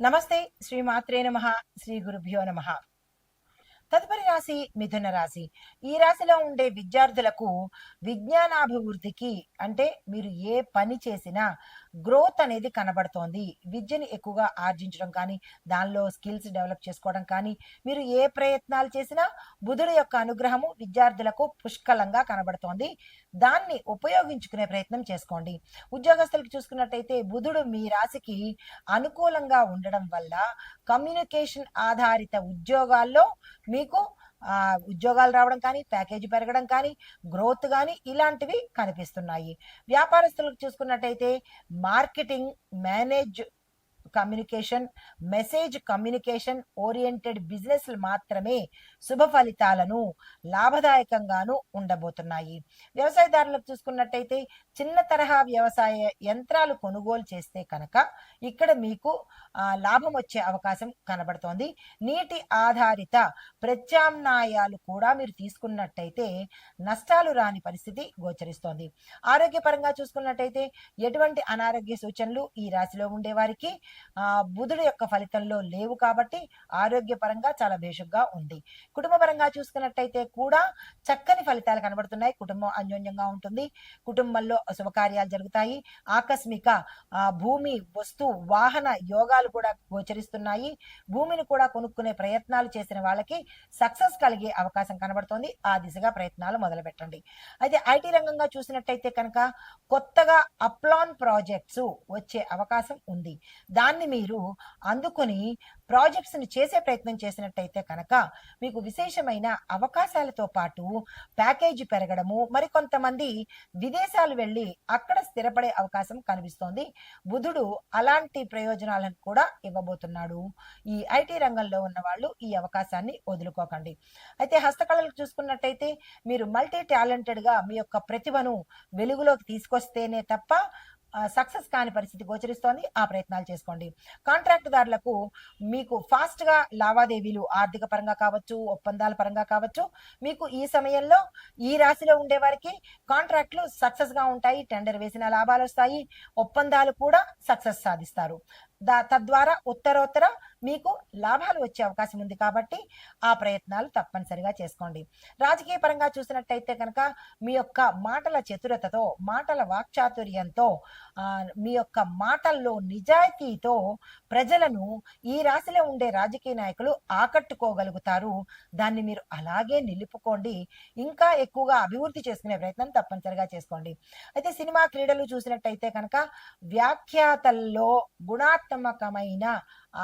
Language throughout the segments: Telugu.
నమస్తే శ్రీ మాత్రే నమ శ్రీ గురుభ్యో నమ. తదుపరి రాశి మిథున రాశి. ఈ రాశిలో ఉండే విద్యార్థులకు విజ్ఞానాభివృద్ధికి అంటే మీరు ఏ పని చేసినా గ్రోత్ అనేది కనబడుతోంది. విద్యని ఎక్కువగా ఆర్జించడం కానీ దానిలో స్కిల్స్ డెవలప్ చేసుకోవడం కానీ మీరు ఏ ప్రయత్నాలు చేసినా బుధుడు యొక్క అనుగ్రహము విద్యార్థులకు పుష్కలంగా కనబడుతోంది. దాన్ని ఉపయోగించుకునే ప్రయత్నం చేసుకోండి. ఉద్యోగస్తులకు చూసుకున్నట్టయితే బుధుడు మీ రాశికి అనుకూలంగా ఉండడం వల్ల కమ్యూనికేషన్ ఆధారిత ఉద్యోగాల్లో మీకు ఉద్యోగాలు రావడం కానీ ప్యాకేజీ పెరగడం కానీ గ్రోత్ కానీ ఇలాంటివి కనిపిస్తున్నాయి. వ్యాపారస్తులకు చూసుకున్నట్టయితే marketing manage communication message communication oriented బిజినెస్లు మాత్రమే శుభ ఫలితాలను లాభదాయకంగాను ఉండబోతున్నాయి. వ్యవసాయదారులకు చూసుకున్నట్టయితే చిన్న తరహా వ్యవసాయ యంత్రాలు కొనుగోలు చేస్తే కనుక ఇక్కడ మీకు లాభం వచ్చే అవకాశం కనబడుతోంది. నీటి ఆధారిత ప్రత్యామ్నాయాలు కూడా మీరు తీసుకున్నట్టయితే నష్టాలు రాని పరిస్థితి గోచరిస్తోంది. ఆరోగ్యపరంగా చూసుకున్నట్టయితే ఎటువంటి అనారోగ్య సూచనలు ఈ రాశిలో ఉండేవారికి బుధుడు యొక్క ఫలితంలో లేవు కాబట్టి ఆరోగ్యపరంగా చాలా భేషుగ్గా ఉంది. కుటుంబపరంగా చూసుకున్నట్టయితే కూడా చక్కని ఫలితాలు కనబడుతున్నాయి. కుటుంబం అన్యోన్యంగా ఉంటుంది. కుటుంబంలో శుభకార్యాలు జరుగుతాయి. ఆకస్మిక భూమి వస్తు వాహన యోగాలు కూడా గోచరిస్తున్నాయి. భూమిని కూడా కొనుక్కునే ప్రయత్నాలు చేసిన వాళ్ళకి సక్సెస్ కలిగే అవకాశం కనబడుతోంది. ఆ దిశగా ప్రయత్నాలు మొదలు పెట్టండి అయితే ఐటీ రంగంగా చూసినట్టయితే కనుక కొత్తగా అప్లాన్ ప్రాజెక్ట్స్ వచ్చే అవకాశం ఉంది. దాన్ని మీరు అందుకుని ప్రాజెక్ట్స్ని చేసే ప్రయత్నం చేసినట్టయితే కనుక మీకు విశేషమైన అవకాశాలతో పాటు ప్యాకేజీ పెరగడము మరికొంతమంది విదేశాలు వెళ్ళి అక్కడ స్థిరపడే అవకాశం కనిపిస్తోంది. బుధుడు అలాంటి ప్రయోజనాలను కూడా ఇవ్వబోతున్నాడు. ఈ ఐటీ రంగంలో ఉన్న వాళ్ళు ఈ అవకాశాన్ని వదులుకోకండి. అయితే హస్తకళలకు చూసుకున్నట్టయితే మీరు మల్టీ టాలెంటెడ్గా మీ యొక్క ప్రతిభను వెలుగులోకి తీసుకొస్తేనే తప్ప సక్సెస్ కాని పరిస్థితి గోచరిస్తోంది. ఆ ప్రయత్నాలు చేసుకోండి. కాంట్రాక్టుదారులకు మీకు ఫాస్ట్గా లావాదేవీలు ఆర్థిక పరంగా కావచ్చు ఒప్పందాల పరంగా కావచ్చు మీకు ఈ సమయంలో ఈ రాశిలో ఉండే వారికి కాంట్రాక్ట్లు సక్సెస్గా ఉంటాయి టెండర్ వేసిన లాభాలు వస్తాయి ఒప్పందాలు కూడా సక్సెస్ సాధిస్తారు. దా తద్వారా ఉత్తరోత్తర మీకు లాభాలు వచ్చే అవకాశం ఉంది కాబట్టి ఆ ప్రయత్నాలు తప్పనిసరిగా చేసుకోండి. రాజకీయ పరంగా చూసినట్టయితే కనుక మీ యొక్క మాటల చతురతతో మాటల వాక్చాతుర్యంతో మీ యొక్క మాటల్లో నిజాయితీతో ప్రజలను ఈ రాశిలో ఉండే రాజకీయ నాయకులు ఆకట్టుకోగలుగుతారు. దాన్ని మీరు అలాగే నిలుపుకోండి. ఇంకా ఎక్కువగా అభివృద్ధి చేసుకునే ప్రయత్నం తప్పనిసరిగా చేసుకోండి. అయితే సినిమా క్రీడలు చూసినట్టయితే కనుక వ్యాఖ్యాతల్లో గుణాత్మకమైన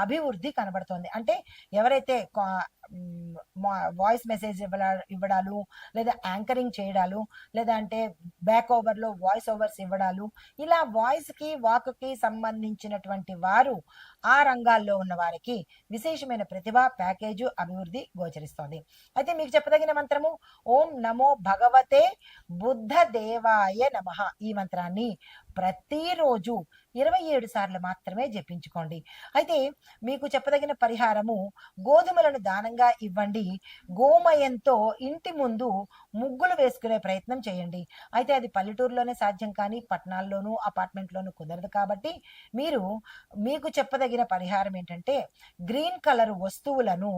అభివృద్ధి కనబడుతోంది. అంటే ఎవరైతే వాయిస్ మెసేజ్ ఇవ్వ ఇవ్వడాలు లేదా యాంకరింగ్ చేయడాలు లేదా అంటే బ్యాక్ ఓవర్లో వాయిస్ ఓవర్స్ ఇవ్వడాలు ఇలా వాయిస్కి వాక్కి సంబంధించినటువంటి వారు ఆ రంగాల్లో ఉన్న వారికి విశేషమైన ప్రతిభ ప్యాకేజు అభివృద్ధి గోచరిస్తోంది. అయితే మీకు చెప్పదగిన మంత్రము ఓం నమో భగవతే బుద్ధ దేవాయ నమః. ఈ మంత్రాన్ని ప్రతిరోజు ఇరవై ఏడు సార్లు మాత్రమే జపించుకోండి. అయితే మీకు చెప్పదగిన పరిహారము గోధుమలను దానంగా ఇవ్వండి. గోమయంతో ఇంటి ముందు ముగ్గులు వేసుకునే ప్రయత్నం చేయండి. అయితే అది పల్లెటూరులోనే సాధ్యం కానీ పట్టణాల్లోనూ అపార్ట్మెంట్లోనూ కుదరదు కాబట్టి మీరు మీకు చెప్పదగిన పరిహారం ఏంటంటే గ్రీన్ కలర్ వస్తువులను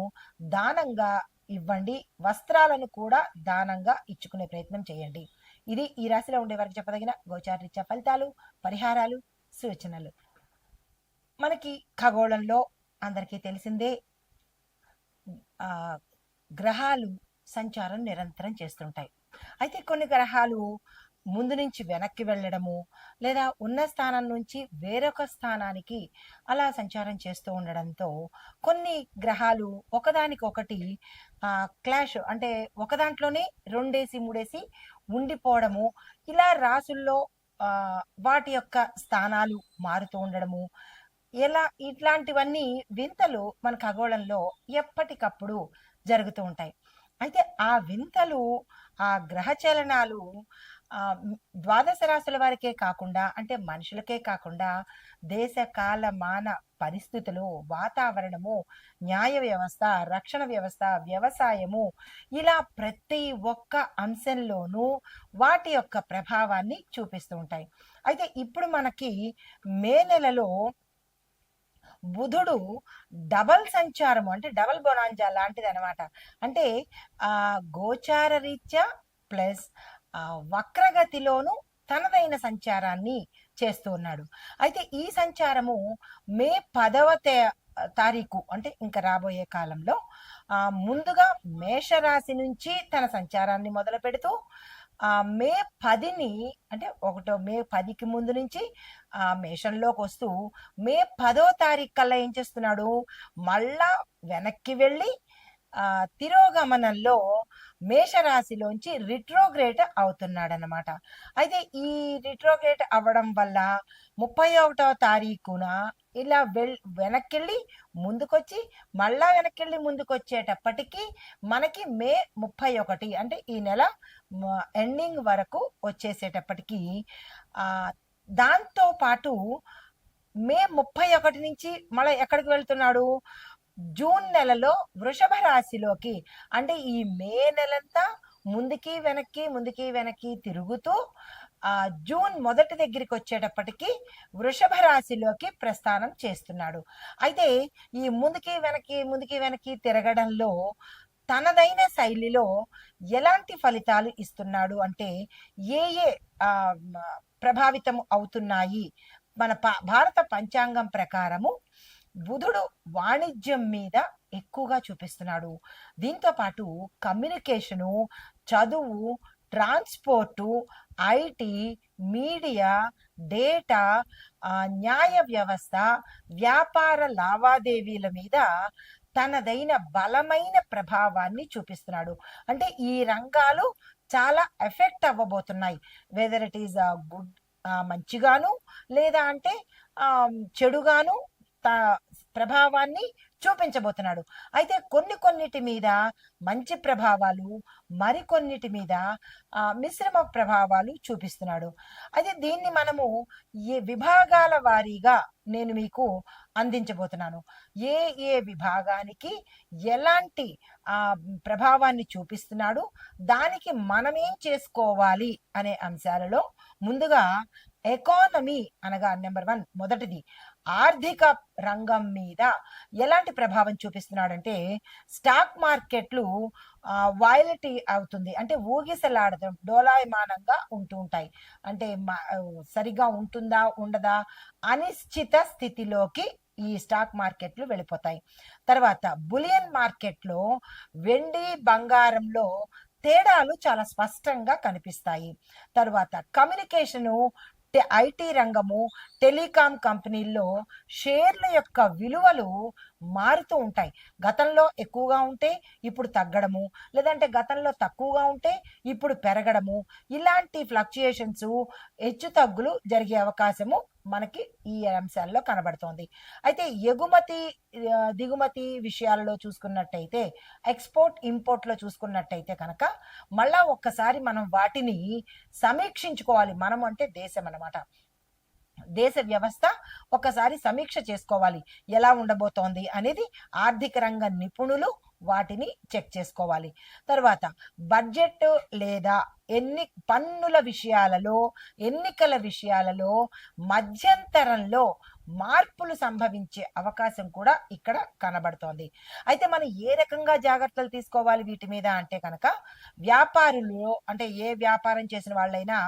దానంగా ఇవ్వండి వస్త్రాలను కూడా దానంగా ఇచ్చుకునే ప్రయత్నం చేయండి. ఇది ఈ రాశిలో ఉండే వారికి చెప్పదగిన గోచారరీత్యా ఫలితాలు పరిహారాలు సూచనలు. మనకి ఖగోళంలో అందరికీ తెలిసిందే గ్రహాలు సంచారం నిరంతరం చేస్తుంటాయి. అయితే కొన్ని గ్రహాలు ముందు నుంచి వెనక్కి వెళ్ళడము లేదా ఉన్న స్థానం నుంచి వేరొక స్థానానికి అలా సంచారం చేస్తూ ఉండడంతో కొన్ని గ్రహాలు ఒకదానికొకటి క్లాష్ అంటే ఒకదాంట్లోనే రెండేసి మూడేసి ఉండిపోవడము. ఇలా రాసుల్లో వాటి యొక్క స్థానాలు మారుతూ ఉండడము. ఎలా ఇట్లాంటివన్నీ వింతలు మన ఖగోళంలో ఎప్పటికప్పుడు జరుగుతూ ఉంటాయి. అయితే ఆ వింతలు ఆ గ్రహ చలనాలు ద్వాదశ రాశుల వారికే కాకుండా అంటే మనుషులకే కాకుండా దేశ కాల మాన పరిస్థితులు వాతావరణము న్యాయ వ్యవస్థ రక్షణ వ్యవస్థ వ్యవసాయము ఇలా ప్రతి ఒక్క అంశంలోనూ వాటి యొక్క ప్రభావాన్ని చూపిస్తూ ఉంటాయి. అయితే ఇప్పుడు మనకి మే నెలలో బుధుడు డబల్ సంచారము అంటే డబల్ బొనాంజా లాంటిది అనమాట అంటే ఆ గోచార రీత్యా ప్లస్ వక్రగతిలోను తనదైన సంచారాన్ని చేస్తూ ఉన్నాడు. అయితే ఈ సంచారము మే పదవ తే- తారీఖు అంటే ఇంకా రాబోయే కాలంలో ముందుగా మేషరాశి నుంచి తన సంచారాన్ని మొదలు పెడుతూ మే పదిని అంటే ఒకటో మే పదికి ముందు నుంచి ఆ మేషంలోకి వస్తూ మే పదో తారీఖు కల్లా ఏం చేస్తున్నాడు? మళ్ళా వెనక్కి వెళ్ళి తిరోగమనంలో మేషరాశిలోంచి రిట్రోగ్రేట్ అవుతున్నాడు అనమాట అయితే ఈ రిట్రోగ్రేట్ అవ్వడం వల్ల ముప్పై ఒకటవ తారీఖున ఇలా వెల్ వెనక్కెళ్ళి ముందుకొచ్చి మళ్ళా వెనక్కెళ్ళి ముందుకొచ్చేటప్పటికీ మనకి మే ముప్పై ఒకటి అంటే ఈ నెల ఎండింగ్ వరకు వచ్చేసేటప్పటికీ దాంతో పాటు మే ముప్పై ఒకటి నుంచి మళ్ళీ ఎక్కడికి వెళ్తున్నాడు? జూన్ నెలలో వృషభ రాశిలోకి అంటే ఈ మే నెలంతా ముందుకి వెనక్కి ముందుకి వెనక్కి తిరుగుతూ ఆ జూన్ మొదటి దగ్గరికి వచ్చేటప్పటికి వృషభ రాశిలోకి ప్రస్థానం చేస్తున్నాడు. అయితే ఈ ముందుకి వెనక్కి ముందుకి వెనక్కి తిరగడంలో తనదైన శైలిలో ఎలాంటి ఫలితాలు ఇస్తున్నాడు? అంటే ఏ ఏ ప్రభావితం అవుతున్నాయి? మన భారత పంచాంగం ప్రకారము బుధుడు వాణిజ్యం మీద ఎక్కువగా చూపిస్తున్నాడు. దీంతో పాటు కమ్యూనికేషను చదువు ట్రాన్స్పోర్టు ఐటీ మీడియా డేటా న్యాయ వ్యవస్థ వ్యాపార లావాదేవీల మీద తనదైన బలమైన ప్రభావాన్ని చూపిస్తున్నాడు. అంటే ఈ రంగాలు చాలా ఎఫెక్ట్ అవ్వబోతున్నాయి. వెదర్ ఇట్ ఈస్ గుడ్ మంచిగాను లేదా అంటే చెడుగాను ప్రభావాన్ని చూపించబోతున్నాడు. అయితే కొన్ని కొన్నిటి మీద మంచి ప్రభావాలు మరికొన్నిటి మీద ఆ, మిశ్రమ ప్రభావాలు చూపిస్తున్నాడు. అయితే దీన్ని మనము ఏ విభాగాల వారీగా నేను మీకు అందించబోతున్నాను. ఏ ఏ విభాగానికి ఎలాంటి ఆ ప్రభావాన్ని చూపిస్తున్నాడు దానికి మనమేం చేసుకోవాలి అనే అంశాలలో ముందుగా ఎకానమీ అనగా నెంబర్ వన్ మొదటిది. ఆర్థిక రంగం మీద ఎలాంటి ప్రభావం చూపిస్తున్నాడంటే స్టాక్ మార్కెట్లు వాయిలిటీ అవుతుంది. అంటే ఊగిసలాడటం డోలాయమానంగా ఉంటూ ఉంటాయి. అంటే సరిగా ఉంటుందా ఉండదా అనిశ్చిత స్థితిలోకి ఈ స్టాక్ మార్కెట్లు వెళ్ళిపోతాయి. తర్వాత బులియన్ మార్కెట్లో వెండి బంగారంలో తేడాలు చాలా స్పష్టంగా కనిపిస్తాయి. తర్వాత కమ్యూనికేషను ఐటీ రంగము టెలికాం కంపెనీల్లో షేర్ల యొక్క విలువలు మారుతూ ఉంటాయి. గతంలో ఎక్కువగా ఉంటే ఇప్పుడు తగ్గడము లేదంటే గతంలో తక్కువగా ఉంటే ఇప్పుడు పెరగడము ఇలాంటి ఫ్లక్చుయేషన్స్ హెచ్చు తగ్గులు జరిగే అవకాశము మనకి ఈ అంశాల్లో కనబడుతోంది. అయితే ఎగుమతి దిగుమతి విషయాలలో చూసుకున్నట్టయితే ఎక్స్పోర్ట్ ఇంపోర్ట్లో చూసుకున్నట్టయితే కనుక మళ్ళా ఒక్కసారి మనం వాటిని సమీక్షించుకోవాలి. మనం అంటే దేశం అన్నమాట. దేశ వ్యవస్థ ఒకసారి సమీక్ష చేసుకోవాలి. ఎలా ఉండబోతోంది అనేది ఆర్థిక రంగ నిపుణులు వాటిని చెక్ చేసుకోవాలి. తర్వాత బడ్జెట్ లేదా ఎన్ని పన్నుల విషయాలలో ఎన్నికల విషయాలలో మధ్యంతరంలో మార్పులు సంభవించే అవకాశం కూడా ఇక్కడ కనబడుతోంది. అయితే మనం ఏ రకంగా జాగ్రత్తలు తీసుకోవాలి వీటి మీద అంటే కనుక వ్యాపారులు అంటే ఏ వ్యాపారం చేసిన వాళ్ళైనా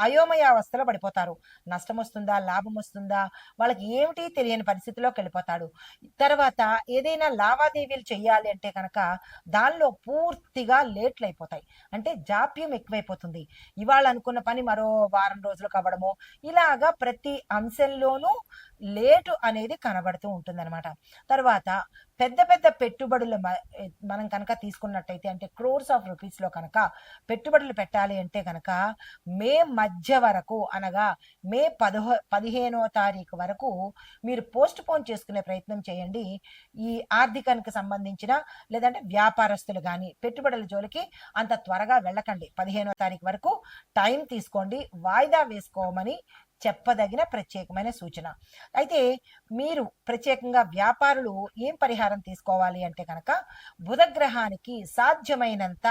అయోమయావస్థలో పడిపోతారు. నష్టం వస్తుందా? లాభం వస్తుందా? వాళ్ళకి ఏమిటి తెలియని పరిస్థితిలోకి వెళ్ళిపోతాడు. తర్వాత ఏదైనా లావాదేవీలు చేయాలి అంటే కనుక దానిలో పూర్తిగా లేట్లు అయిపోతాయి. అంటే జాప్యం ఎక్కువైపోతుంది. ఇవాళ అనుకున్న పని మరో వారం రోజులకు అవ్వడము ఇలాగా ప్రతి అంశంలోనూ లేటు అనేది కనబడుతూ ఉంటుందన్నమాట. తర్వాత పెద్ద పెద్ద పెట్టుబడులు మ- మనం కనుక తీసుకున్నట్టయితే అంటే క్రోర్స్ ఆఫ్ రూపీస్లో కనుక పెట్టుబడులు పెట్టాలి అంటే కనుక మే మధ్య వరకు అనగా మే పదహో పదిహేనో తారీఖు వరకు మీరు పోస్ట్ పోన్ చేసుకునే ప్రయత్నం చేయండి. ఈ ఆర్థికానికి సంబంధించిన లేదంటే వ్యాపారస్తులు కానీ పెట్టుబడుల జోలికి అంత త్వరగా వెళ్ళకండి. పదిహేనో తారీఖు వరకు టైం తీసుకోండి. వాయిదా వేసుకోమని చెప్పదగిన ప్రత్యేకమైన సూచన. అయితే మీరు ప్రత్యేకంగా వ్యాపారులు ఏం పరిహారం తీసుకోవాలి అంటే కనుక బుధగ్రహానికి సాధ్యమైనంత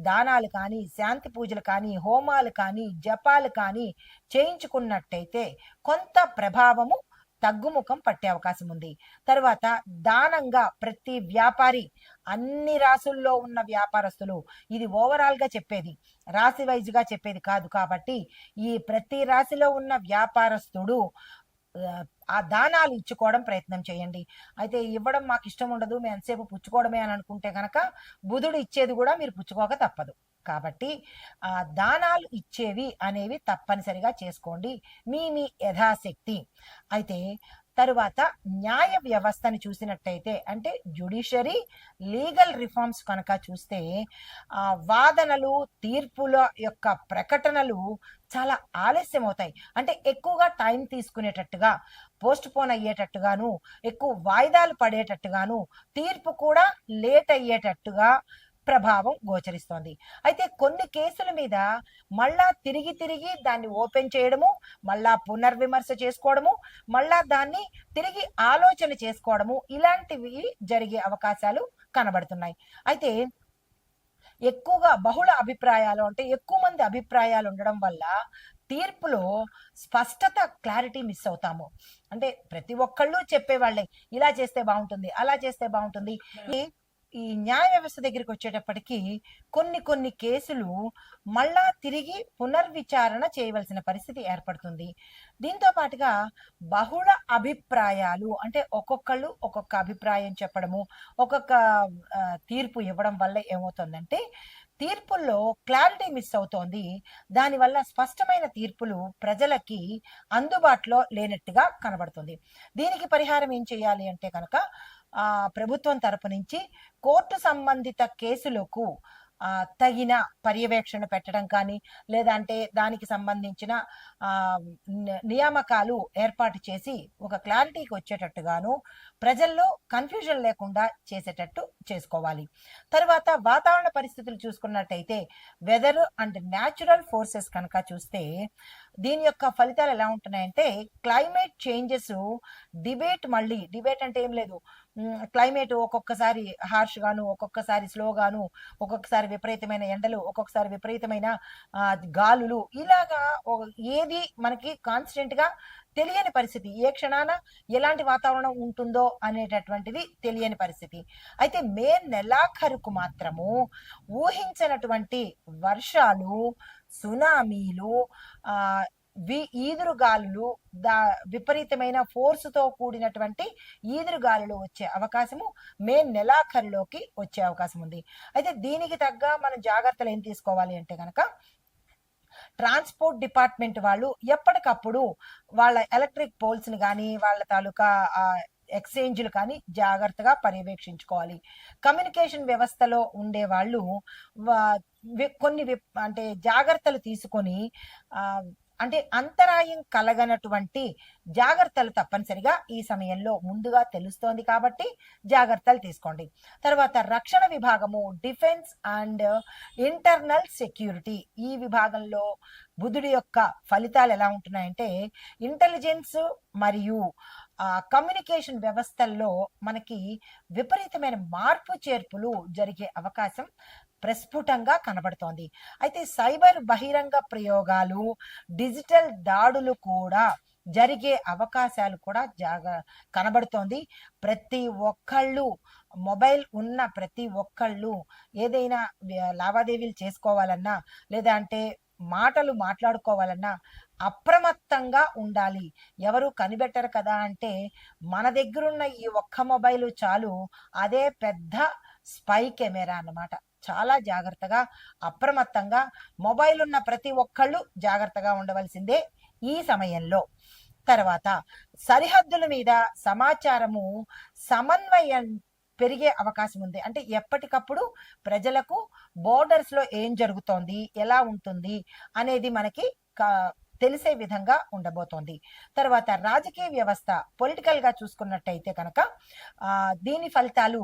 దానాలు కానీ శాంతి పూజలు కానీ హోమాలు కానీ జపాలు కానీ చేయించుకున్నట్టయితే కొంత ప్రభావము తగ్గుముఖం పట్టే అవకాశం ఉంది. తర్వాత దానంగా ప్రతి వ్యాపారి అన్ని రాసుల్లో ఉన్న వ్యాపారస్తులు ఇది ఓవరాల్గా చెప్పేది రాశి వైజ్గా చెప్పేది కాదు కాబట్టి ఈ ప్రతి రాశిలో ఉన్న వ్యాపారస్తుడు ఆ, దానాలు ఇచ్చుకోవడం ప్రయత్నం చేయండి. అయితే ఇవ్వడం మాకు ఇష్టం ఉండదు మేము ఎంతసేపు పుచ్చుకోవడమే అని అనుకుంటే కనుక బుధుడు ఇచ్చేది కూడా మీరు పుచ్చుకోక తప్పదు. కాబట్టి ఆ దానాలు ఇచ్చేవి అనేవి తప్పనిసరిగా చేసుకోండి. మీ మీ యథాశక్తి. అయితే తరువాత న్యాయ వ్యవస్థను చూసినట్టయితే అంటే జ్యుడిషరీ లీగల్ రిఫార్మ్స్ కనుక చూస్తే ఆ వాదనలు తీర్పుల యొక్క ప్రకటనలు చాలా ఆలస్యం అవుతాయి అంటే ఎక్కువగా టైం తీసుకునేటట్టుగా పోస్ట్ పోన్ అయ్యేటట్టుగాను ఎక్కువ వాయిదాలు పడేటట్టుగాను తీర్పు కూడా లేట్ అయ్యేటట్టుగా ప్రభావం గోచరిస్తోంది. అయితే కొన్ని కేసుల మీద మళ్ళా తిరిగి తిరిగి దాన్ని ఓపెన్ చేయడము మళ్ళా పునర్విమర్శ చేసుకోవడము మళ్ళా దాన్ని తిరిగి ఆలోచన చేసుకోవడము ఇలాంటివి జరిగే అవకాశాలు కనబడుతున్నాయి. అయితే ఎక్కువగా బహుళ అభిప్రాయాలు అంటే ఎక్కువ మంది అభిప్రాయాలు ఉండడం వల్ల తీర్పులో స్పష్టత క్లారిటీ మిస్ అవుతాము. అంటే ప్రతి ఒక్కళ్ళు చెప్పేవాళ్ళే ఇలా చేస్తే బాగుంటుంది అలా చేస్తే బాగుంటుంది. ఈ- న్యాయ వ్యవస్థ దగ్గరికి వచ్చేటప్పటికి కొన్ని కొన్ని కేసులు మళ్ళా తిరిగి పునర్విచారణ చేయవలసిన పరిస్థితి ఏర్పడుతుంది. దీంతో పాటుగా బహుళ అభిప్రాయాలు అంటే ఒక్కొక్కళ్ళు ఒక్కొక్క అభిప్రాయం చెప్పడము ఒక్కొక్క తీర్పు ఇవ్వడం వల్ల ఏమవుతుందంటే తీర్పుల్లో క్లారిటీ మిస్ అవుతోంది. దానివల్ల స్పష్టమైన తీర్పులు ప్రజలకి అందుబాటులో లేనట్టుగా కనబడుతుంది. దీనికి పరిహారం ఏం చేయాలి అంటే కనుక ప్రభుత్వం తరపు నుంచి కోర్టు సంబంధిత కేసులకు తగిన పర్యవేక్షణ పెట్టడం కానీ లేదంటే దానికి సంబంధించిన నియామకాలు ఏర్పాటు చేసి ఒక క్లారిటీకి వచ్చేటట్టుగాను ప్రజల్లో కన్ఫ్యూజన్ లేకుండా చేసేటట్టు చేసుకోవాలి. తర్వాత వాతావరణ పరిస్థితులు చూసుకున్నట్టయితే వెదర్ అండ్ న్యాచురల్ ఫోర్సెస్ కనుక చూస్తే దీని యొక్క ఫలితాలు ఎలా ఉంటున్నాయంటే క్లైమేట్ చేంజెస్ డిబేట్ మళ్ళీ డిబేట్ అంటే ఏం లేదు. క్లైమేట్ ఒక్కొక్కసారి హార్ష్ గాను ఒక్కొక్కసారి స్లోగాను ఒక్కొక్కసారి విపరీతమైన ఎండలు ఒక్కొక్కసారి విపరీతమైన గాలులు. ఇలాగా ఏది మనకి కాన్స్టెంట్గా తెలియని పరిస్థితి. ఏ క్షణాన ఎలాంటి వాతావరణం ఉంటుందో అనేటటువంటిది తెలియని పరిస్థితి. అయితే మే నెలాఖరుకు మాత్రము ఊహించినటువంటి వర్షాలు సునామీలు ఆ వి ఈదురుగాలులు దా విపరీతమైన ఫోర్సుతో కూడినటువంటి ఈదురుగాలులు వచ్చే అవకాశము మే నెలాఖరులోకి వచ్చే అవకాశం ఉంది. అయితే దీనికి తగ్గ మనం జాగ్రత్తలు ఏం తీసుకోవాలి అంటే కనుక ట్రాన్స్పోర్ట్ డిపార్ట్మెంట్ వాళ్ళు ఎప్పటికప్పుడు వాళ్ళ ఎలక్ట్రిక్ పోల్స్ని కానీ వాళ్ళ తాలూకా ఎక్స్చేంజ్లు కానీ జాగ్రత్తగా పర్యవేక్షించుకోవాలి. కమ్యూనికేషన్ వ్యవస్థలో ఉండే వాళ్ళు వా- కొన్ని అంటే జాగ్రత్తలు తీసుకొని అంటే అంతరాయం కలగనటువంటి జాగ్రత్తలు తప్పనిసరిగా ఈ సమయంలో ముందుగా తెలుస్తోంది కాబట్టి జాగ్రత్తలు తీసుకోండి. తర్వాత రక్షణ విభాగము డిఫెన్స్ అండ్ ఇంటర్నల్ సెక్యూరిటీ. ఈ విభాగంలో బుధుడి యొక్క ఫలితాలు ఎలా ఉంటున్నాయంటే ఇంటెలిజెన్స్ మరియు కమ్యూనికేషన్ వ్యవస్థల్లో మనకి విపరీతమైన మార్పు చేర్పులు జరిగే అవకాశం ప్రస్ఫుటంగా కనబడుతోంది. అయితే సైబర్ బహిరంగ ప్రయోగాలు డిజిటల్ దాడులు కూడా జరిగే అవకాశాలు కూడా జాగా కనబడుతోంది. ప్రతి ఒక్కళ్ళు మొబైల్ ఉన్న ప్రతి ఒక్కళ్ళు ఏదైనా లావాదేవీలు చేసుకోవాలన్నా లేదా అంటే మాటలు మాట్లాడుకోవాలన్నా అప్రమత్తంగా ఉండాలి. ఎవరు కనిపెట్టరు కదా అంటే మన దగ్గరున్న ఈ ఒక్క మొబైల్ చాలు అదే పెద్ద స్పై కెమెరా అన్నమాట. చాలా జాగ్రత్తగా అప్రమత్తంగా మొబైల్ ఉన్న ప్రతి ఒక్కళ్ళు జాగ్రత్తగా ఉండవలసిందే ఈ సమయంలో. తర్వాత సరిహద్దుల మీద సమాచారము సమన్వయం పెరిగే అవకాశం ఉంది. అంటే ఎప్పటికప్పుడు ప్రజలకు బోర్డర్స్లో ఏం జరుగుతోంది ఎలా ఉంటుంది అనేది మనకి తెలిసే విధంగా ఉండబోతోంది. తర్వాత రాజకీయ వ్యవస్థ పొలిటికల్గా చూసుకున్నట్టయితే కనుక దీని ఫలితాలు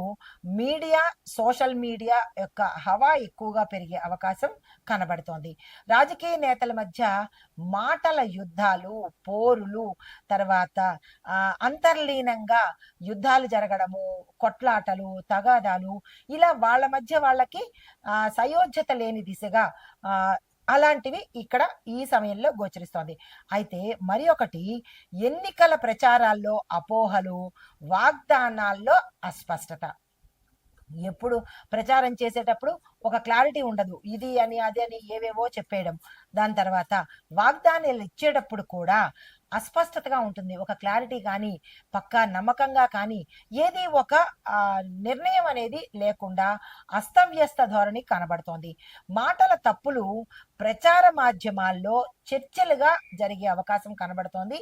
మీడియా సోషల్ మీడియా యొక్క హవా ఎక్కువగా పెరిగే అవకాశం కనబడుతోంది. రాజకీయ నేతల మధ్య మాటల యుద్ధాలు పోరులు తర్వాత అంతర్లీనంగా యుద్ధాలు జరగడము కొట్లాటలు తగాదాలు ఇలా వాళ్ళ మధ్య వాళ్ళకి సయోధ్యత లేని దిశగా అలాంటివి ఇక్కడ ఈ సమయంలో గోచరిస్తోంది. అయితే మరి ఒకటి ఎన్నికల ప్రచారాల్లో అపోహలు వాగ్దానాల్లో అస్పష్టత. ఎప్పుడు ప్రచారం చేసేటప్పుడు ఒక క్లారిటీ ఉండదు. ఇది అని అది అని ఏవేవో చెప్పేయడం. దాని తర్వాత వాగ్దానాలు ఇచ్చేటప్పుడు కూడా అస్పష్టతగా ఉంటుంది. ఒక క్లారిటీ కానీ పక్కా నమ్మకంగా కానీ ఏది ఒక నిర్ణయం అనేది లేకుండా అస్తవ్యస్త ధోరణి కనబడుతోంది. మాటల తప్పులు ప్రచార మాధ్యమాల్లో చర్చలుగా జరిగే అవకాశం కనబడుతోంది.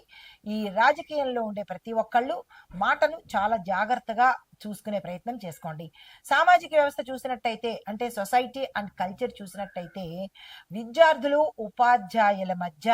ఈ రాజకీయంలో ఉండే ప్రతి ఒక్కళ్ళు మాటను చాలా జాగ్రత్తగా చూసుకునే ప్రయత్నం చేసుకోండి. సామాజిక వ్యవస్థ చూసినట్టయితే అంటే సొసైటీ అండ్ కల్చర్ చూసినట్టయితే విద్యార్థులు ఉపాధ్యాయుల మధ్య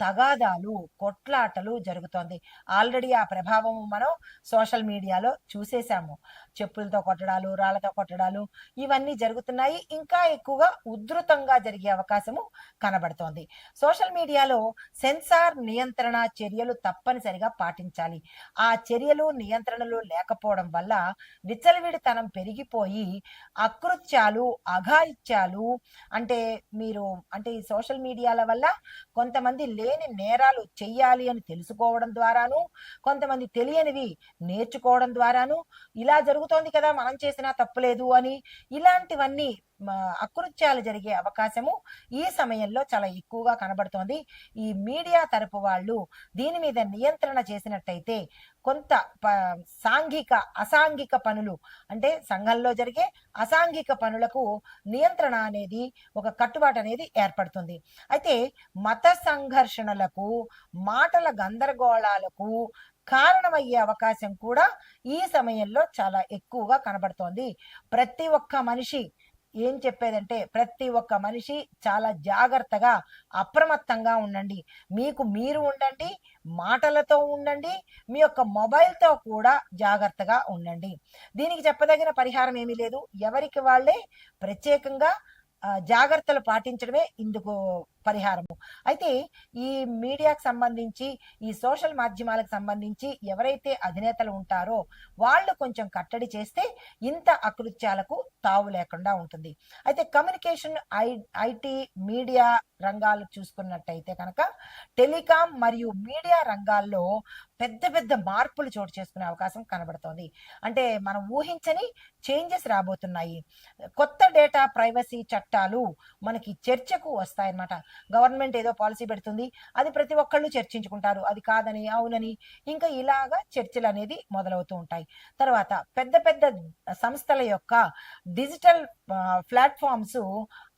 తగాదాలు కొట్లాటలు జరుగుతోంది. ఆల్రెడీ ఆ ప్రభావం మనం సోషల్ మీడియాలో చూసేశాము. చెప్పులతో కొట్టడాలు రాళ్ళతో కొట్టడాలు ఇవన్నీ జరుగుతున్నాయి. ఇంకా ఎక్కువగా ఉధృతంగా జరిగే అవకాశము కనబడుతోంది. సోషల్ మీడియాలో సెన్సార్ నియంత్రణ చర్యలు తప్పనిసరిగా పాటించాలి. ఆ చర్యలు నియంత్రణలు లేకపోవడం వల్ల విచ్చలవిడితనం పెరిగిపోయి అకృత్యాలు అఘాయిత్యాలు అంటే మీరు అంటే ఈ సోషల్ మీడియాల వల్ల కొంతమంది లేని నేరాలు చెయ్యాలి అని తెలుసుకోవడం ద్వారాను కొంతమంది తెలియనివి నేర్చుకోవడం ద్వారాను ఇలా జరుగుతోంది కదా మనం చేసినా తప్పులేదు అని ఇలాంటివన్నీ అకృత్యాలు జరిగే అవకాశము ఈ సమయంలో చాలా ఎక్కువగా కనబడుతోంది. ఈ మీడియా తరపు వాళ్ళు దీని మీద నియంత్రణ చేసినట్టయితే కొంత ప సాంఘిక అసాంఘిక పనులు. అంటే సంఘంలో జరిగే అసాంఘిక పనులకు నియంత్రణ అనేది ఒక కట్టుబాటు అనేది ఏర్పడుతుంది. అయితే మత సంఘర్షణలకు మాటల గందరగోళాలకు కారణమయ్యే అవకాశం కూడా ఈ సమయంలో చాలా ఎక్కువగా కనబడుతోంది. ప్రతి ఒక్క మనిషి ఏం చెప్పేదంటే ప్రతి ఒక్క మనిషి చాలా జాగ్రత్తగా అప్రమత్తంగా ఉండండి. మీకు మీరు ఉండండి మాటలతో ఉండండి మీ యొక్క మొబైల్తో కూడా జాగ్రత్తగా ఉండండి. దీనికి చెప్పదగిన పరిహారం ఏమీ లేదు. ఎవరికి వాళ్ళే ప్రత్యేకంగా జాగ్రత్తలు పాటించడమే ఇందుకు పరిహారము. అయితే ఈ మీడియాకు సంబంధించి ఈ సోషల్ మాధ్యమాలకు సంబంధించి ఎవరైతే అధినేతలు ఉంటారో వాళ్ళు కొంచెం కట్టడి చేస్తే ఇంత అకృత్యాలకు తావు లేకుండా ఉంటుంది. అయితే కమ్యూనికేషన్ ఐ ఐటీ మీడియా రంగాలు చూసుకున్నట్టయితే కనుక టెలికాం మరియు మీడియా రంగాల్లో పెద్ద పెద్ద మార్పులు చోటు చేసుకునే అవకాశం కనబడుతోంది. అంటే మనం ఊహించని చేంజెస్ రాబోతున్నాయి. కొత్త డేటా ప్రైవసీ చట్టాలు మనకి చర్చకు వస్తాయన్నమాట. గవర్నమెంట్ ఏదో పాలసీ పెడుతుంది. అది ప్రతి ఒక్కళ్ళు చర్చించుకుంటారు. అది కాదని అవునని ఇంకా ఇలాగా చర్చలు అనేది మొదలవుతూ ఉంటాయి. తర్వాత పెద్ద పెద్ద సంస్థల యొక్క డిజిటల్ ప్లాట్ఫామ్స్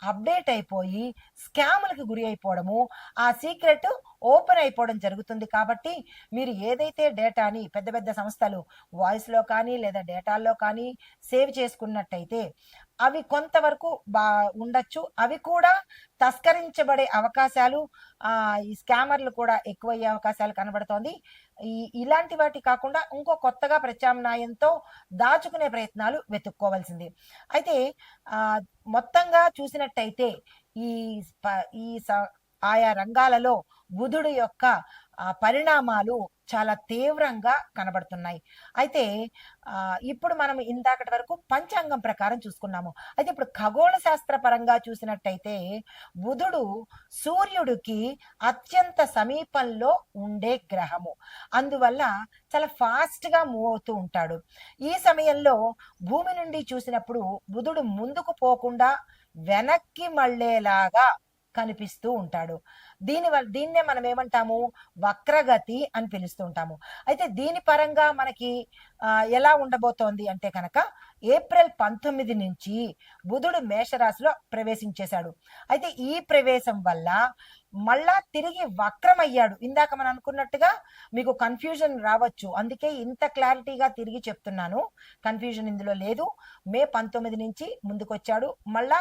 అప్డేట్ అయిపోయి స్కాములకు గురి అయిపోవడము ఆ సీక్రెట్ ఓపెన్ అయిపోవడం జరుగుతుంది కాబట్టి మీరు ఏదైతే డేటాని పెద్ద పెద్ద సంస్థలు వాయిస్లో కానీ లేదా డేటాల్లో కానీ సేవ్ చేసుకున్నట్టయితే అవి కొంతవరకు బా ఉండొచ్చు. అవి కూడా తస్కరించబడే అవకాశాలు ఈ స్కామర్లు కూడా ఎక్కువయ్యే అవకాశాలు కనబడుతోంది. ఈ ఇలాంటి వాటి కాకుండా ఇంకో కొత్తగా ప్రత్యామ్నాయంతో దాచుకునే ప్రయత్నాలు వెతుక్కోవాల్సింది. అయితే ఆ, మొత్తంగా చూసినట్టయితే ఈ ఈ స- ఆయా రంగాలలో బుధుడు యొక్క పరిణామాలు చాలా తీవ్రంగా కనబడుతున్నాయి. అయితే ఇప్పుడు మనం ఇందాకటి వరకు పంచాంగం ప్రకారం చూసుకున్నాము. అయితే ఇప్పుడు ఖగోళ శాస్త్ర పరంగా చూసినట్టయితే బుధుడు సూర్యుడికి అత్యంత సమీపంలో ఉండే గ్రహము. అందువల్ల చాలా ఫాస్ట్గా మూవ్ అవుతూ ఉంటాడు. ఈ సమయంలో భూమి నుండి చూసినప్పుడు బుధుడు ముందుకు పోకుండా వెనక్కి మళ్ళేలాగా కనిపిస్తూ ఉంటాడు. దీని వల్ల దీన్నే మనం ఏమంటాము? వక్రగతి అని పిలుస్తూ ఉంటాము. అయితే దీని పరంగా మనకి ఎలా ఉండబోతోంది అంటే కనుక ఏప్రిల్ పంతొమ్మిది నుంచి బుధుడు మేషరాశిలో ప్రవేశించేశాడు. అయితే ఈ ప్రవేశం వల్ల మళ్ళా తిరిగి వక్రమయ్యాడు. ఇందాక మనం అనుకున్నట్టుగా మీకు కన్ఫ్యూజన్ రావచ్చు. అందుకే ఇంత క్లారిటీగా తిరిగి చెప్తున్నాను. కన్ఫ్యూజన్ ఇందులో లేదు. మే పంతొమ్మిది నుంచి ముందుకొచ్చాడు. మళ్ళా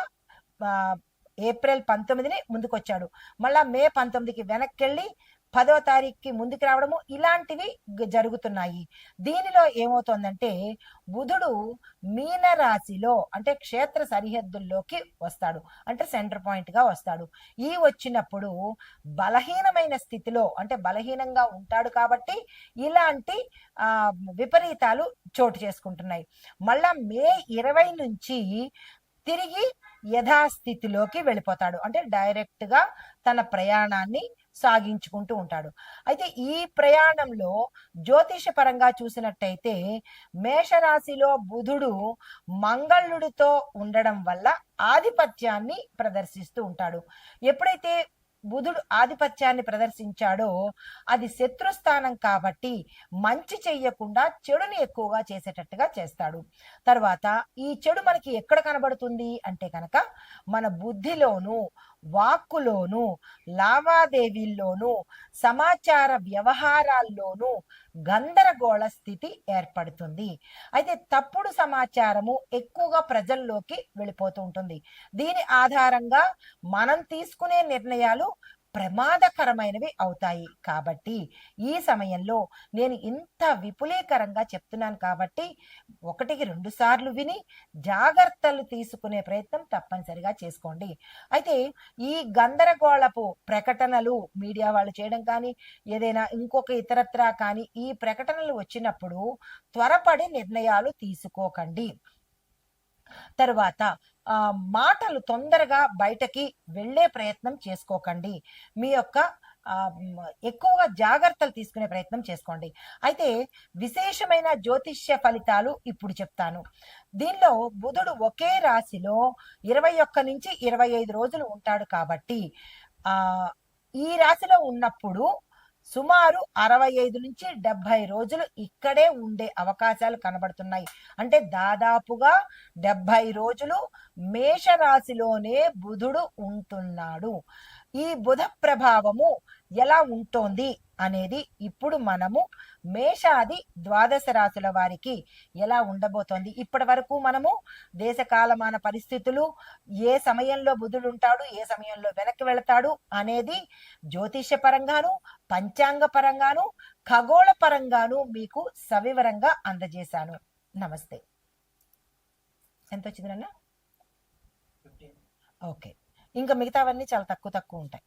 ఏప్రిల్ పంతొమ్మిదిని ముందుకొచ్చాడు. మళ్ళా మే పంతొమ్మిదికి వెనక్కి వెళ్ళి పదో తారీఖుకి ముందుకు రావడము ఇలాంటివి జరుగుతున్నాయి. దీనిలో ఏమవుతోందంటే బుధుడు మీన రాశిలో అంటే క్షేత్ర సరిహద్దుల్లోకి వస్తాడు. అంటే సెంటర్ పాయింట్గా వస్తాడు. ఈ వచ్చినప్పుడు బలహీనమైన స్థితిలో అంటే బలహీనంగా ఉంటాడు కాబట్టి ఇలాంటి విపరీతాలు చోటు చేసుకుంటున్నాయి. మళ్ళా మే ఇరవై నుంచి తిరిగి యథాస్థితిలోకి వెళ్ళిపోతాడు. అంటే డైరెక్ట్గా తన ప్రయాణాన్ని సాగించుకుంటూ ఉంటాడు. అయితే ఈ ప్రయాణంలో జ్యోతిష పరంగా చూసినట్టయితే మేషరాశిలో బుధుడు మంగళుడితో ఉండడం వల్ల ఆధిపత్యాన్ని ప్రదర్శిస్తూ ఉంటాడు. ఎప్పుడైతే బుధుడు ఆధిపత్యాన్ని ప్రదర్శించాడో అది శత్రుస్థానం కాబట్టి మంచి చెయ్యకుండా చెడుని ఎక్కువగా చేసేటట్టుగా చేస్తాడు. తర్వాత ఈ చెడు మనకి ఎక్కడ కనబడుతుంది? అంటే కనుక మన బుద్ధిలోనూ వాక్కులోను లావాదేవీల్లోనూ సమాచార వ్యవహారాల్లోనూ గందరగోళ స్థితి ఏర్పడుతుంది. అయితే తప్పుడు సమాచారము ఎక్కువగా ప్రజల్లోకి వెళ్ళిపోతూ ఉంటుంది. దీని ఆధారంగా మనం తీసుకునే నిర్ణయాలు ప్రమాదకరమైనవి అవుతాయి. కాబట్టి ఈ సమయంలో నేను ఇంత విపులీకరంగా చెప్తున్నాను కాబట్టి ఒకటికి రెండు సార్లు విని జాగ్రత్తలు తీసుకునే ప్రయత్నం తప్పనిసరిగా చేసుకోండి. అయితే ఈ గందరగోళపు ప్రకటనలు మీడియా వాళ్ళు చేయడం కానీ ఏదైనా ఇంకొక ఇతరత్రా కానీ ఈ ప్రకటనలు వచ్చినప్పుడు త్వరపడి నిర్ణయాలు తీసుకోకండి. తర్వాత మాటలు తొందరగా బయటకి వెళ్ళే ప్రయత్నం చేసుకోకండి. మీ యొక్క ఎక్కువగా జాగ్రత్తలు తీసుకునే ప్రయత్నం చేసుకోండి. అయితే విశేషమైన జ్యోతిష్య ఫలితాలు ఇప్పుడు చెప్తాను. దీనిలో బుధుడు ఒకే రాశిలో ఇరవై ఒక్క నుంచి ఇరవై ఐదు రోజులు ఉంటాడు కాబట్టి ఈ రాశిలో ఉన్నప్పుడు సుమారు అరవై ఐదు నుంచి డెబ్బై రోజులు ఇక్కడే ఉండే అవకాశాలు కనబడుతున్నాయి. అంటే దాదాపుగా డెబ్బై రోజులు మేషరాశిలోనే బుధుడు ఉంటున్నాడు. ఈ బుధ ప్రభావము ఎలా ఉంటోంది అనేది ఇప్పుడు మనము మేషాది ద్వాదశ రాశుల వారికి ఎలా ఉండబోతోంది? ఇప్పటి వరకు మనము దేశకాలమాన పరిస్థితులు ఏ సమయంలో బుధుడు ఉంటాడు ఏ సమయంలో వెనక్కి వెళతాడు అనేది జ్యోతిష్య పరంగాను పంచాంగ పరంగాను ఖగోళ పరంగాను మీకు సవివరంగా అందజేశాను. నమస్తే. ఎంత వచ్చింది నాన్న ఓకే. ఇంకా మిగతావన్నీ చాలా తక్కువ తక్కువ ఉంటాయి.